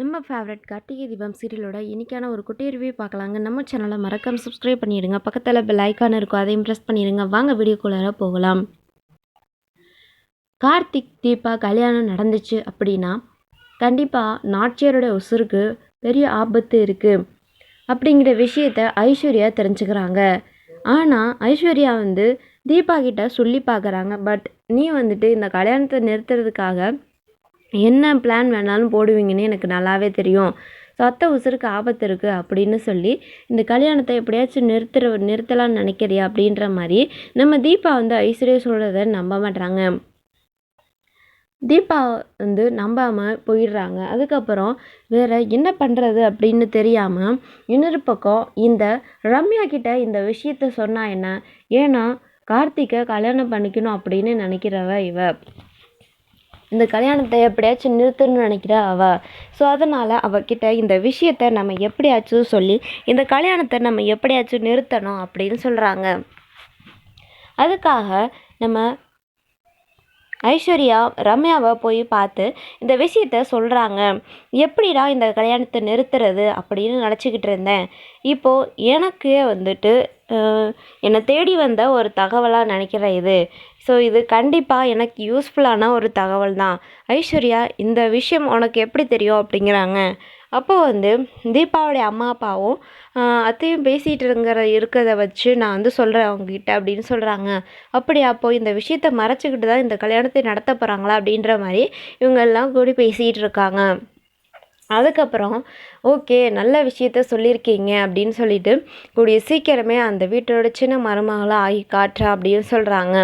நம்ம ஃபேவரட் கார்த்திகை தீபம் சீரியலோட இன்னைக்கான ஒரு குட்டி ரிவ்யூ பார்க்கலாங்க. நம்ம சேனலை மறக்காமல் சப்ஸ்கிரைப் பண்ணிடுங்க. பக்கத்தில் பெல் ஐக்கான் இருக்கும். அதையும் ப்ரெஸ் பண்ணிடுங்க. வாங்க வீடியோக்குள்ளார போகலாம். கார்த்திக் தீபா கல்யாணம் நடந்துச்சு அப்படின்னா கண்டிப்பாக நாச்சியாரோட உசுருக்கு பெரிய ஆபத்து இருக்குது அப்படிங்கிற விஷயத்த ஐஸ்வர்யா தெரிஞ்சுக்கிறாங்க. ஆனால் ஐஸ்வர்யா வந்து தீபா கிட்ட சொல்லி பார்க்குறாங்க. பட் நீ வந்துட்டு இந்த கல்யாணத்தை நிறுத்துறதுக்காக என்ன பிளான் வேணாலும் போடுவீங்கன்னு எனக்கு நல்லாவே தெரியும். சத்த உசுருக்கு ஆபத்து இருக்குது அப்படின்னு சொல்லி இந்த கல்யாணத்தை எப்படியாச்சும் நிறுத்துற நிறுத்தலாம்னு நினைக்கிறியா அப்படின்ற மாதிரி நம்ம தீபா வந்து ஐஸ்வர்யா சொல்கிறத நம்ப மாட்டாங்க தீபா வந்து நம்பாமல் போயிடுறாங்க. அதுக்கப்புறம் வேறு என்ன பண்ணுறது அப்படின்னு தெரியாமல் இன்னொரு பக்கம் இந்த ரம்யா கிட்ட இந்த விஷயத்த சொன்னால் என்ன? ஏன்னா கார்த்திகை கல்யாணம் பண்ணிக்கணும் அப்படின்னு நினைக்கிறவ இவ. இந்த கல்யாணத்தை எப்படியாச்சும் நிறுத்தணும்னு நினைக்கிறா அவ. ஸோ அதனால் அவகிட்ட இந்த விஷயத்த நம்ம எப்படியாச்சும் சொல்லி இந்த கல்யாணத்தை நம்ம எப்படியாச்சும் நிறுத்தணும் அப்படின்னு சொல்கிறாங்க அதுக்காக நம்ம ஐஸ்வர்யா ரம்யாவை போய் பார்த்து இந்த விஷயத்த சொல்கிறாங்க எப்படிடா இந்த கல்யாணத்தை நிறுத்துறது அப்படின்னு நினச்சிக்கிட்டு இருந்தேன். இப்போது எனக்கே வந்துட்டு என்னை தேடி வந்த ஒரு தகவலாக நினைக்கிறேன் இது. ஸோ இது கண்டிப்பாக எனக்கு யூஸ்ஃபுல்லான ஒரு தகவல் தான். ஐஸ்வர்யா இந்த விஷயம் உனக்கு எப்படி தெரியும் அப்படிங்கிறாங்க. அப்போ வந்து தீபாவுடைய அம்மா அப்பாவும் அத்தையும் பேசிகிட்டு இருக்கிற இருக்கிறத வச்சு நான் வந்து சொல்கிறேன் அவங்ககிட்ட அப்படின்னு சொல்கிறாங்க அப்படி அப்போ இந்த விஷயத்த மறைச்சிக்கிட்டு தான் இந்த கல்யாணத்தை நடத்த போகிறாங்களா அப்படின்ற மாதிரி இவங்கெல்லாம் கூடி பேசிகிட்டு இருக்காங்க அதுக்கப்புறம் ஓகே நல்ல விஷயத்த சொல்லியிருக்கீங்க அப்படின்னு சொல்லிட்டு கூடிய சீக்கிரமே அந்த வீட்டோட சின்ன மருமகளாக ஆகி காட்டுறா அப்படின்னு சொல்கிறாங்க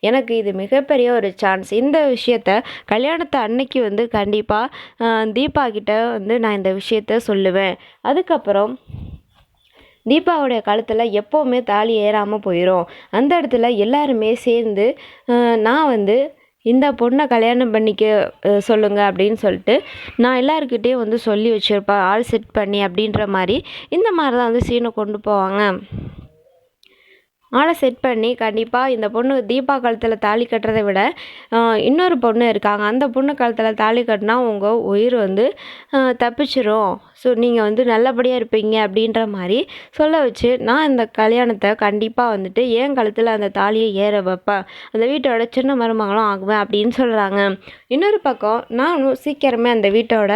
எனக்கு இது மிகப்பெரிய ஒரு சான்ஸ் இந்த விஷயத்த கல்யாணத்தை அன்னைக்கு வந்து கண்டிப்பாக தீபா கிட்ட வந்து நான் இந்த விஷயத்த சொல்லுவேன். அதுக்கப்புறம் தீபாவுடைய காலத்தில் எப்போவுமே தாலி ஏறாமல் போயிடும் அந்த இடத்துல எல்லாருமே சேர்ந்து நான் வந்து இந்த பொண்ணை கல்யாணம் பண்ணிக்க சொல்லுங்கள் அப்படின்னு சொல்லிட்டு நான் எல்லாருக்கிட்டேயும் வந்து சொல்லி வச்சுருப்பேன் ஆள் செட் பண்ணி அப்படின்ற மாதிரி. இந்த மாதிரி தான் வந்து சீனை கொண்டு போவாங்க. ஆளை செட் பண்ணி கண்டிப்பாக இந்த பொண்ணு தீபா காலத்தில் தாலி கட்டுறதை விட இன்னொரு பொண்ணு இருக்காங்க. அந்த பொண்ணு காலத்தில் தாலி கட்டினா உங்கள் உயிர் வந்து தப்பிச்சிரும். ஸோ நீங்கள் வந்து நல்லபடியாக இருப்பீங்க அப்படின்ற மாதிரி சொல்ல வச்சு நான் இந்த கல்யாணத்தை கண்டிப்பாக வந்துட்டு ஏன் கழுத்தில் அந்த தாலியை ஏற வைப்பேன். அந்த வீட்டோட சின்ன மருமகளும் ஆகுவேன் அப்படின்னு சொல்கிறாங்க இன்னொரு பக்கம் நானும் சீக்கிரமே அந்த வீட்டோட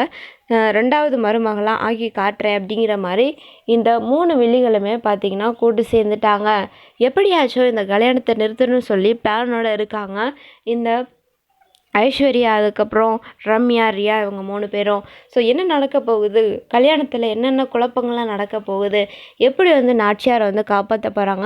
ரெண்டாவது மருமகளாக ஆக்கி காட்டுறேன் அப்படிங்கிற மாதிரி இந்த மூணு வில்லிகளுமே பார்த்திங்கன்னா கூட்டு சேர்ந்துட்டாங்க. எப்படியாச்சும் இந்த கல்யாணத்தை நிறுத்தணும்னு சொல்லி பிளானோட இருக்காங்க. இந்த ஐஸ்வர்யா அதுக்கப்புறம் ரம்யா ரியா இவங்க மூணு பேரும். ஸோ என்ன நடக்க போகுது? கல்யாணத்தில் என்னென்ன குழப்பங்கள்லாம் நடக்க போகுது? எப்படி வந்து நாச்சியாரை வந்து காப்பாற்ற போகிறாங்க